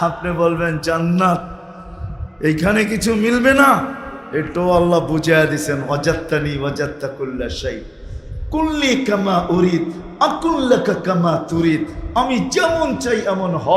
আপনি বলবেন, জান্নাত এইখানে কিছু মিলবে না? এটাও আল্লাহ বুঝাইয়া দিছেন অজাত্তানি অজাত্তা কুল্লা সেই কুল্লি কামা উরিদ, আকুল্লাকা কামা তুরিদ। আমি যেমন চাই এমন হ।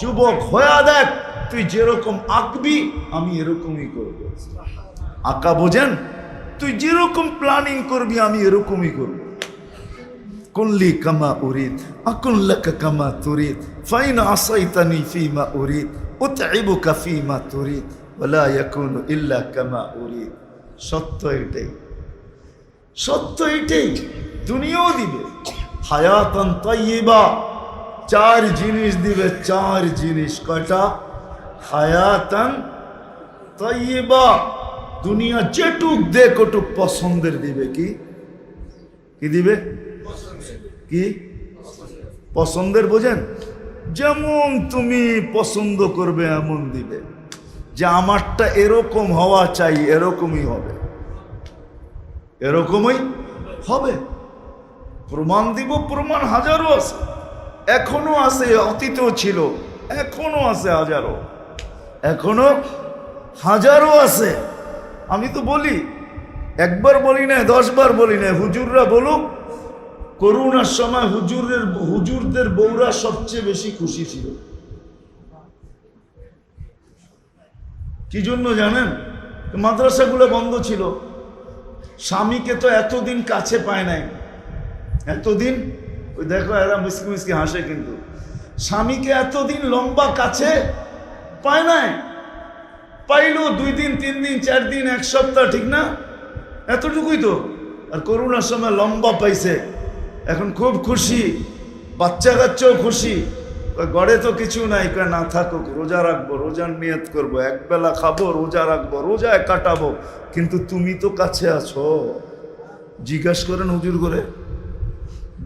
যুবক হয়া দেখ, তুই যেরকম আঁকবি, আমি এরকমই করব। আঁকা বোঝেন? তুই যেরকম প্ল্যানিং করবি, আমি এরকমই করব। কুল্লি কামা উরিদ, আকুল্লাকা কামা তুরিদ, ফাইন আসাইতানি ফিমা উরিদ উতআইবুকা ফিমা তুরিদ, ওয়ালা ইয়াকুনু ইল্লা কামা উরিদ। সত্য এটাই। সত্য এটাই। দুনিয়াও দিবে। হায়াতন তৈবা চার জিনিস দিবে, চার জিনিস কটা হায়াতন তৈবা দুনিয়া যেটুক দেখ, ওটুক পছন্দের দিবে কি? কি দিবে? কি? পছন্দের বোঝেন? যেমন তুমি পছন্দ করবে এমন দিবে। যে আমারটা এরকম হওয়া চাই, এরকমই হবে। এরকমই হবে। প্রমাণ দিব, প্রমাণ হাজারো আছে। এখনও আছে, অতীতেও ছিল। এখনও আছে হাজারো। এখনও হাজারো আছে। আমি তো বলি, একবার বলি না দশবার বলি না হুজুররা বলুক করোনার সময় হুজুরের, হুজুরদের বউরা সবচেয়ে বেশি খুশি ছিল। কি জন্য জানেন? মাদ্রাসাগুলো বন্ধ ছিল। স্বামীকে তো এতদিন কাছে পায় নাই। এতদিন? ওই দেখো, এরা মিসকি মিসকি হাসে কিন্তু। স্বামীকে এতদিন লম্বা কাছে পায় নাই। পাইলো দুই দিন, তিন দিন, চার দিন, এক সপ্তাহ, ঠিক না? এতটুকুই তো। আর করোনার সময় লম্বা পাইছে। এখন খুব খুশি বাচ্চা কাচ্চাও খুশি। গড়ে তো কিছু নাই না থাকুক, রোজা রাখব, রোজার নিয়ত করব একবেলা খাব, রোজা রাখব, রোজায় কাটাবো। কিন্তু তুমি তো কাছে আছো। জিজ্ঞাসা করেন হুজুর করে,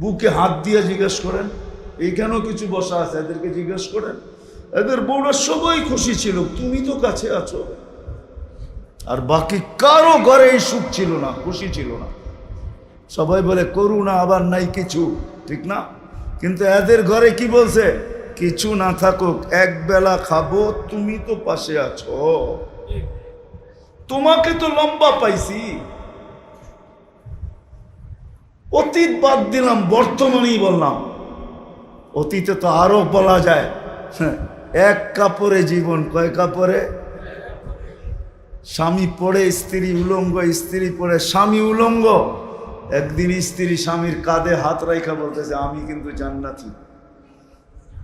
বুকে হাত দিয়ে জিজ্ঞেস করেন এইখানেও কিছু বসা আছে? এদেরকে জিজ্ঞেস করেন, এদের বউরা সবাই খুশি ছিল, তুমি তো কাছে আছো। আর বাকি কারও ঘরে এই সুখ ছিল না, খুশি ছিল না। সবাই বলে করুণা আবার নাই কিছু। ঠিক না? কিন্তু এদের ঘরে কি বলছে? কিছু না থাকুক এক বেলা খাব তুমি তো পাশে আছো। তোমাকে তো লম্বা পাইছি। অতীত বাদ দিলাম বর্তমানেই বললাম। অতীতে তো আরও বলা যায়। হ্যাঁ, এক কাপড়ে জীবন কয় কাপড়ে? স্বামী পড়ে স্ত্রী উলঙ্গ স্ত্রী পড়ে স্বামী উলঙ্গ। একদিন স্ত্রী স্বামীর কাঁধে হাত রাইখা বলতেছে, আমি কিন্তু জান্নাতি।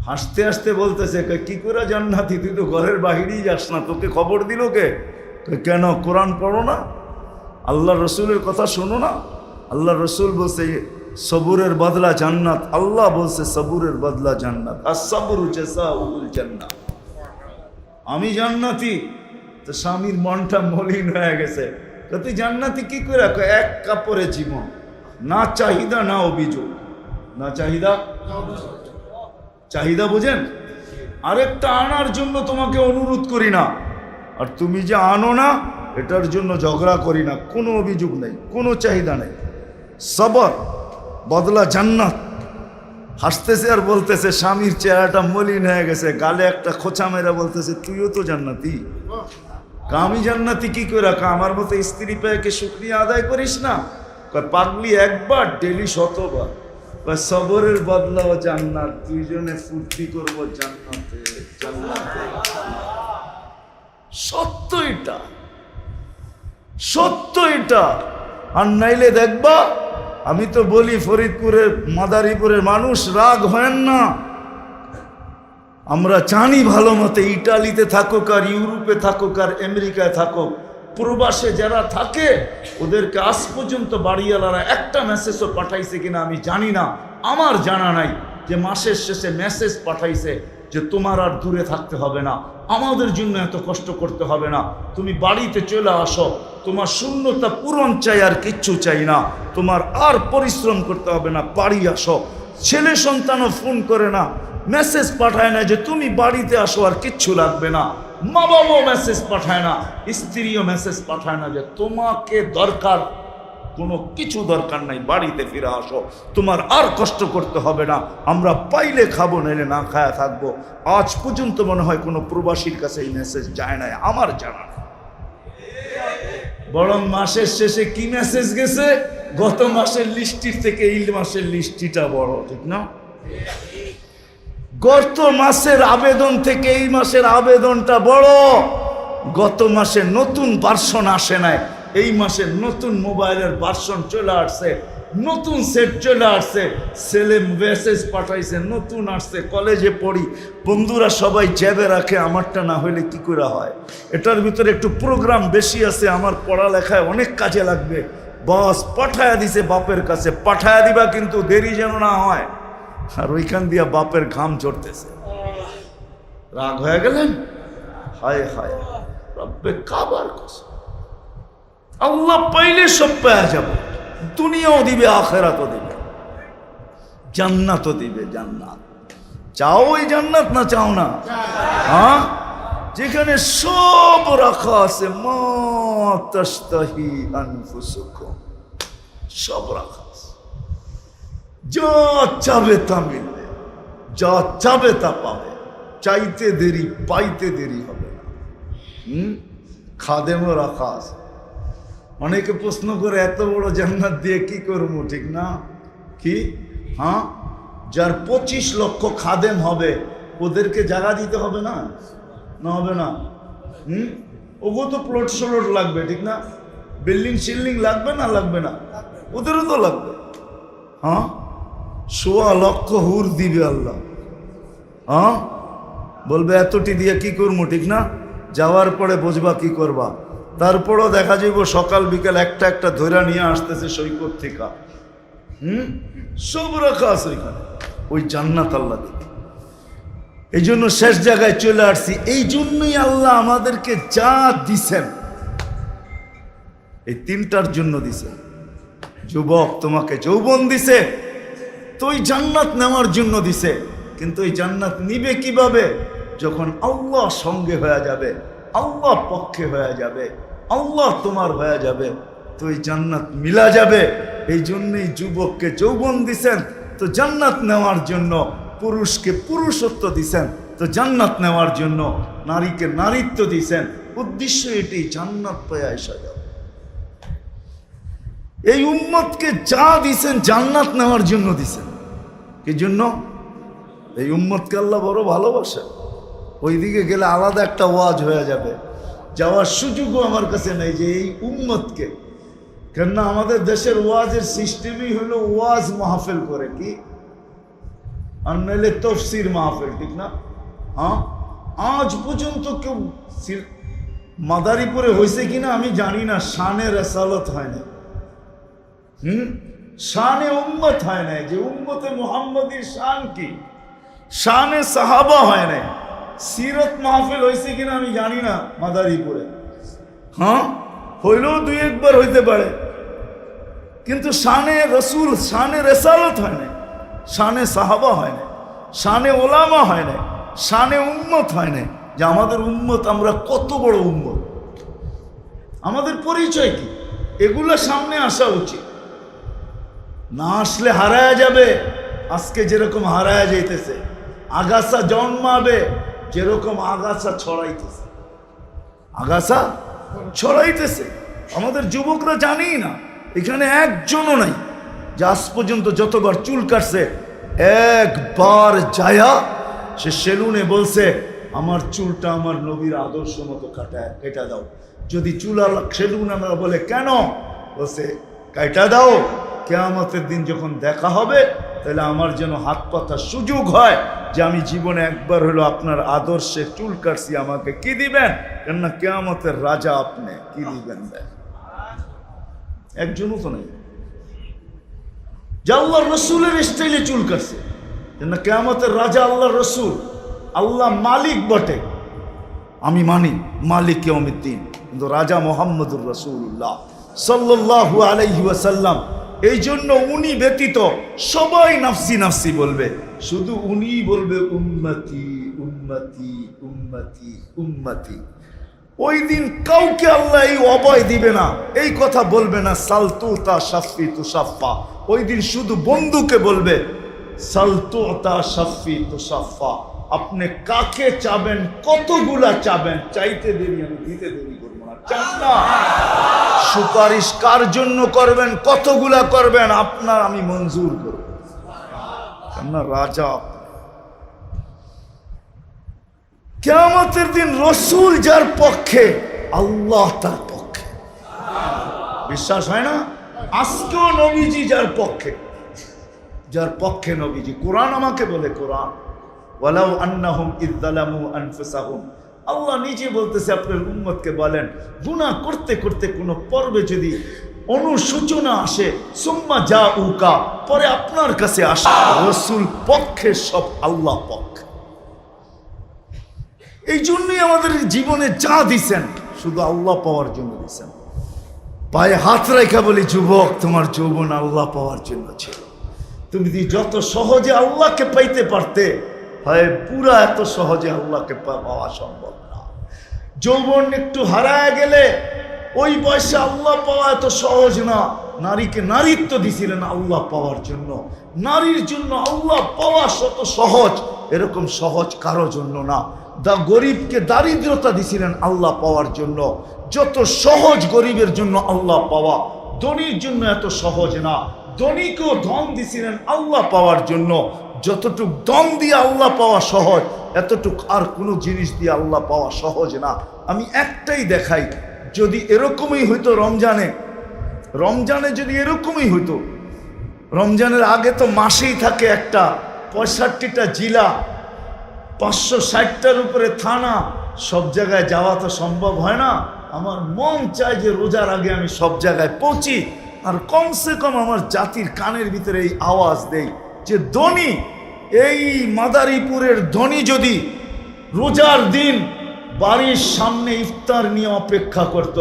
হাসতে হাসতে বলতেছে, কি করে জান্নাতি? তুই তো ঘরের বাহিরেই যাস না, তোকে খবর দিল কে? কেন? কোরআন পড়ো না? আল্লাহ রসুলের কথা শোনো না? আল্লাহ রসুল বলছে, সবুরের বদলা জান্নাত। আল্লাহ বলছে, সবুরের বদলা জান্নাত। আর সবুর জান্নাত। আমি জান্নাতি? তো স্বামীর মনটা মলিন হয়ে গেছে। তুই জান্নাতি কি করে কয়, এক কাপড়ে জীবন। না চাহিদা না অভিযোগ। না চাহিদা? চাহিদা বোঝেন? আরেকটা আনার জন্য তোমাকে অনুরোধ করি না। আর তুমি যে আনো না এটার জন্য ঝগড়া করি না। কোনো অভিযোগ নেই কোনো চাহিদা নেই। সবর বদলা জান্নাত। হাসতেছে আর বলতেছে স্বামীর চেহারাটা মলিন হয়ে গেছে গালে একটা খোঁচা মেরা বলতেছে তুইও তো জান্নাতি। কা আমি জান্নাতি কি করে আমার মতো স্ত্রী পেয়ে কি শুক্রিয়া আদায় করিস না? পাগলি একবার, ডেলি শতবার। সবরের বদলাও জান্নাত, দুইজনে ফুর্তি করব জান্নাতে। জান্নাতে। সত্য এটা সত্য এটা আর নাইলে দেখবা, আমি তো বলি ফরিদপুরের, মাদারীপুরের মানুষ রাগ হয় না। আমরা জানি ভালো মতে ইটালিতে থাকুক আর ইউরোপে থাকুক আর আমেরিকায় থাকুক, প্রবাসে যারা থাকে, ওদেরকে আজ পর্যন্ত বাড়িওয়ালারা একটা মেসেজও পাঠাইছে কিনা আমি জানি না। আমার জানা নাই যে মাসের শেষে মেসেজ পাঠাইছে যে তোমার আর দূরে থাকতে হবে না, আমাদের জন্য এত কষ্ট করতে হবে না। তুমি বাড়িতে চলে আসো, তোমার শূন্যতা পূরণ চাই আর কিচ্ছু চাই না। তোমার আর পরিশ্রম করতে হবে না, বাড়ি আসো। ছেলে সন্তানও ফোন করে না। মেসেজ পাঠায় না যে তুমি বাড়িতে আসো আর কিচ্ছু লাগবে না। মা বাবাও মেসেজ পাঠায় না, স্ত্রীও মেসেজ পাঠায় না যে তোমাকে দরকার, কোনো কিছু দরকার নাই, বাড়িতে ফিরে আসো। তোমার আর কষ্ট করতে হবে না, আমরা পাইলে খাব, নাইলে না খায়া থাকব। আজ পর্যন্ত মনে হয় কোনো প্রবাসীর কাছে এই মেসেজ যায় না আমার জানা নেই। বরং মাসের শেষে কি মেসেজ গেছে? গত মাসের লিস্টির থেকে এই মাসের লিস্টিটা বড়, ঠিক না? গত মাসের আবেদন থেকে এই মাসের আবেদনটা বড়। গত মাসে নতুন ভার্সন আসে নাই। এই মাসে নতুন মোবাইলের বার্সন চলে আসছে। নতুন সেট চলে আসছে। ছেলে মেসেজ পাঠাইছে, নতুন আসছে। কলেজে পড়ি। বন্ধুরা সবাই জ্যাবে রাখে, আমারটা না হইলে কি করে হয়? এটার ভিতরে একটু প্রোগ্রাম বেশি আছে। আমার পড়ালেখায় অনেক কাজে লাগবে। বস পাঠায়া দিছে বাপের কাছে। পাঠায়া দিবা কিন্তু দেরি যেন না হয়। আর ওইখান দিয়া বাপের ঘাম চড়তেছে রাগ হয়ে গেলেন? হায় হায়, রব্বে কাবার আল্লাহ পাইলে সব পাওয়া যাবে, দুনিয়াও দিবে, আখেরাতও দিবে। জান্নাতও দিবে জান্নাত। চাও ওই জান্নাত না চাও না? হ্যাঁ? যেখানে সব রাখা আছে, মা সব রাখা। যা চাবে তা মিলবে, যা চাবে তা পাবে। চাইতে দেরি, পাইতে দেরি হবে না। হুম? খাদেমও রাখা আছে। অনেকে প্রশ্ন করে, এত বড় জান্নাত দিয়ে কি করব, ঠিক না? কি? হ্যাঁ? যার পঁচিশ লক্ষ খাদেম হবে, ওদেরকে জায়গা দিতে হবে না? না হবে না। হুম? ওগো তো প্লট স্লট লাগবে, ঠিক না? বিল্ডিং শিল্ডিং লাগবে না লাগবে না? ওদেরও তো লাগবে। হ্যাঁ? সোয়া লক্ষ হুর দিবে আল্লাহ। হ্যাঁ বলবে, এতটি দিয়ে কি করব ঠিক না? যাওয়ার পরে বুঝবা কি করবা? তারপরও দেখা যাইব, সকাল বিকাল একটা একটা ধৈরা নিয়ে আসতেছে সৈকত থেকে। হুম? সব রাখা আছে ওই জান্নাত আল্লাহ দিকে এই জন্য শেষ জায়গায় চলে আসছি। এই জন্যই আল্লাহ আমাদেরকে যা দিছেন, এই তিনটার জন্য দিছে যুবক তোমাকে যৌবন দিছে তো ওই জান্নাত নেওয়ার জন্য দিছে। কিন্তু ওই জান্নাত নিবে কীভাবে? যখন আল্লাহ সঙ্গে হয়ে যাবে, আল্লাহ পক্ষে হয়ে যাবে, আল্লাহ তোমার হয়ে যাবে, তো ওই জান্নাত মিলা যাবে। এই জন্যই যুবককে যৌবন দিছেন, তো জান্নাত নেওয়ার জন্য পুরুষকে পুরুষত্ব দিছেন, তো জান্নাত নেওয়ার জন্য নারীকে নারীত্ব দিছেন। উদ্দেশ্য এটি, জান্নাত পায় আসা যাবে এই উম্মতকে যা দিছেন জান্নাত নেওয়ার জন্য দিছেন। কি জন্য? এই উম্মতকে আল্লাহ বড় ভালোবাসে। ওইদিকে গেলে আলাদা একটা ওয়াজ হয়ে যাবে। যাওয়ার সুযোগও আমার কাছে নেই যে এই উম্মতকে। কেননা আমাদের দেশের ওয়াজের সিস্টেমই হলো ওয়াজ মাহফিল করে কি? আর নইলে তফসির মাহফিল, ঠিক না? হ্যাঁ? আজ পর্যন্ত কেউ মাদারীপুরে হয়েছে কিনা আমি জানি না, শানে রেসালত হয় না হুম? শানে উম্মত হয় নাই, যে উম্মতে মোহাম্মদীর শান কি? শানে সাহাবা হয় নাই। সিরত মাহফিল হয়েছে কিনা আমি জানি না, মাদারীপুরে। হ্যাঁ? হইলেও দুই একবার হইতে পারে। কিন্তু শানে রসুল, শানে রেসালত হয় নাই, শানে সাহাবা হয় নাই, শানে ওলামা হয় নাই, শানে উম্মত হয় নাই, যে আমাদের উম্মত আমরা কত বড় উম্মত। আমাদের পরিচয় কি? এগুলো সামনে আসা উচিত। না আসলে হারায়া যাবে। আজকে যেরকম হারায়া যাইতেছে, আগাছা জন্মাবে, যেরকম আগাছা ছড়াইতেছে। আগাছা ছড়াইতেছে। আমাদের যুবকরা জানি না, এখানে একজনও নাই, যে আজ পর্যন্ত যতবার চুল কাটছে, একবার যায়া সে সেলুনে বলছে, আমার চুলটা আমার নবীর আদর্শ মতো কাটায় কেটা দাও। যদি চুল সেলুন আমরা বলে, কেন? বলছে কাটা দাও। কেয়ামতের দিন যখন দেখা হবে, তাহলে আমার যেন হাত পাতার সুযোগ হয় যে আমি জীবনে একবার হলো আপনার আদর্শে চুল কাটছি, আমাকে কি দিবেন? কেননা কেয়ামতের রাজা আপনি, কি দিবেন? একজনও তো নেই। যে আল্লাহ রসুলের স্টাইলে চুল কাটছে, কেননা কেয়ামতের রাজা আল্লাহ রসুল, আল্লাহ মালিক বটে। আমি মানি, মালিক কেয়মিদ্দিন কিন্তু রাজা মোহাম্মদুর রসুল্লাহ সাল্লাল্লাহু আলাইহি ওয়াসাল্লাম এই জন্য উনি ব্যতীত সবাই নাফসি নাফসি বলবে। শুধু উনি বলবে, উম্মতি উম্মতি উম্মতি উম্মতি। ওই দিন কাউকে আল্লাহ এই অবয় দিবে না। এই কথা বলবে না সালতু তা সাফি তু সাফা ওই দিন শুধু বন্ধুকে বলবে সালতু তা সাফি তু সাফা আপনি কাকে চাবেন, কতগুলা চাবেন, চাইতে দেরি আমি দিতে দেরি করব না। চান না? সুপারিশ কার জন্য করবেন? কতগুলা করবেন? আপনার আমি মঞ্জুর করব। কেননা রাজা আপনি। কেয়ামতের দিন রসুল যার পক্ষে, আল্লাহ তার পক্ষে। বিশ্বাস হয় না? আজকেও নবীজি যার পক্ষে। যার পক্ষে নবীজি। কোরআন আমাকে বলে কোরআন। ওয়ালাউ আন্নাহুম ইযযালামু আনফুসাহুম। আল্লাহ নিজে বলতেছে, আপনার উম্মতকে বলেন, গুনাহ করতে করতে কোনো পর্বে যদি অনুসূচনা আসে, সুম্মা যা উকা পরে আপনার কাছে আসে। রসুল পক্ষে সব আল্লাহ পক্ষে। এই জন্যই আমাদের জীবনে যা দিছেন, শুধু আল্লাহ পাওয়ার জন্য দিছেন। পায়ে হাত রেখা বলি, যুবক, তোমার যৌবন আল্লাহ পাওয়ার জন্য ছিল। তুমি যদি যত সহজে আল্লাহকে পাইতে পারতে হয়, পুরা এত সহজে আল্লাহকে পাওয়া সম্ভব না। যৌবন একটু হারায় গেলে ওই বয়সে আল্লাহ পাওয়া এত সহজ না। নারীকে নারীত্ব দিছিলেন আল্লাহ পাওয়ার জন্য। নারীর জন্য আল্লাহ পাওয়া শত সহজ, এরকম সহজ কারও জন্য না। দা গরিবকে দারিদ্রতা দিছিলেন আল্লাহ পাওয়ার জন্য। যত সহজ গরিবের জন্য আল্লাহ পাওয়া, ধনীর জন্য এত সহজ না। ধনীকেও ধন দিছিলেন আল্লাহ পাওয়ার জন্য। যতটুক দম দিয়ে আল্লাহ পাওয়া সহজ, এতটুক আর কোনো জিনিস দিয়ে আল্লাহ পাওয়া সহজ না। আমি একটাই দেখাই, যদি এরকমই হইতো রমজানে রমজানে যদি এরকমই হইতো, রমজানের আগে তো মাসেই থাকে একটা পঁয়ষট্টিটা জেলা, পাঁচশো ষাটটার উপরে থানা, সব জায়গায় যাওয়া তো সম্ভব হয় না। আমার মন চায় যে রোজার আগে আমি সব জায়গায় পৌঁছি, আর কমসে কম আমার জাতির কানের ভিতরে এই আওয়াজ দেই। যে ধনী, এই মাদারীপুরের ধনী যদি রোজার দিন বাড়ির সামনে ইফতার নিয়ে অপেক্ষা করত।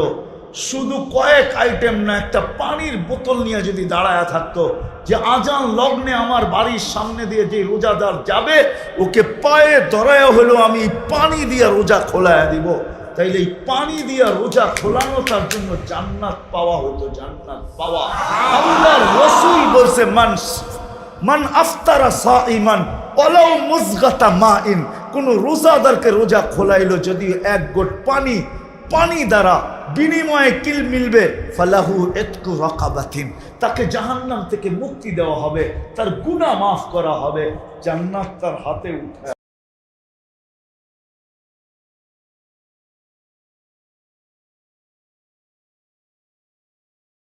শুধু কয়েক আইটেম না, একটা পানির বোতল নিয়ে যদি দাঁড়ায় থাকতো, যে আজান লগ্নে আমার বাড়ির সামনে দিয়ে যে রোজাদার যাবে, ওকে পায়ে ধরায় হলো, আমি পানি দিয়ে রোজা খোলায় দিব তাইলে এই পানি দিয়া রোজা খোলানো তার জন্য জান্নাত পাওয়া হতো, জান্নাত পাওয়া আল্লাহর রসুল বলছে, মান মান আফতারা সা ইমান ওয়ালাউ মুজগাতা মা ইন কোন রোজাদারকে রোজা খোলাইলো যদি এক গোট পানি পানি দ্বারা বিনিময়ে কিল মিলবে, ফালাহু এতকু রকাবাতিন। তাকে জাহান্নাম থেকে মুক্তি দেওয়া হবে, তার গুণা মাফ করা হবে, জান্নাত তার হাতে উঠে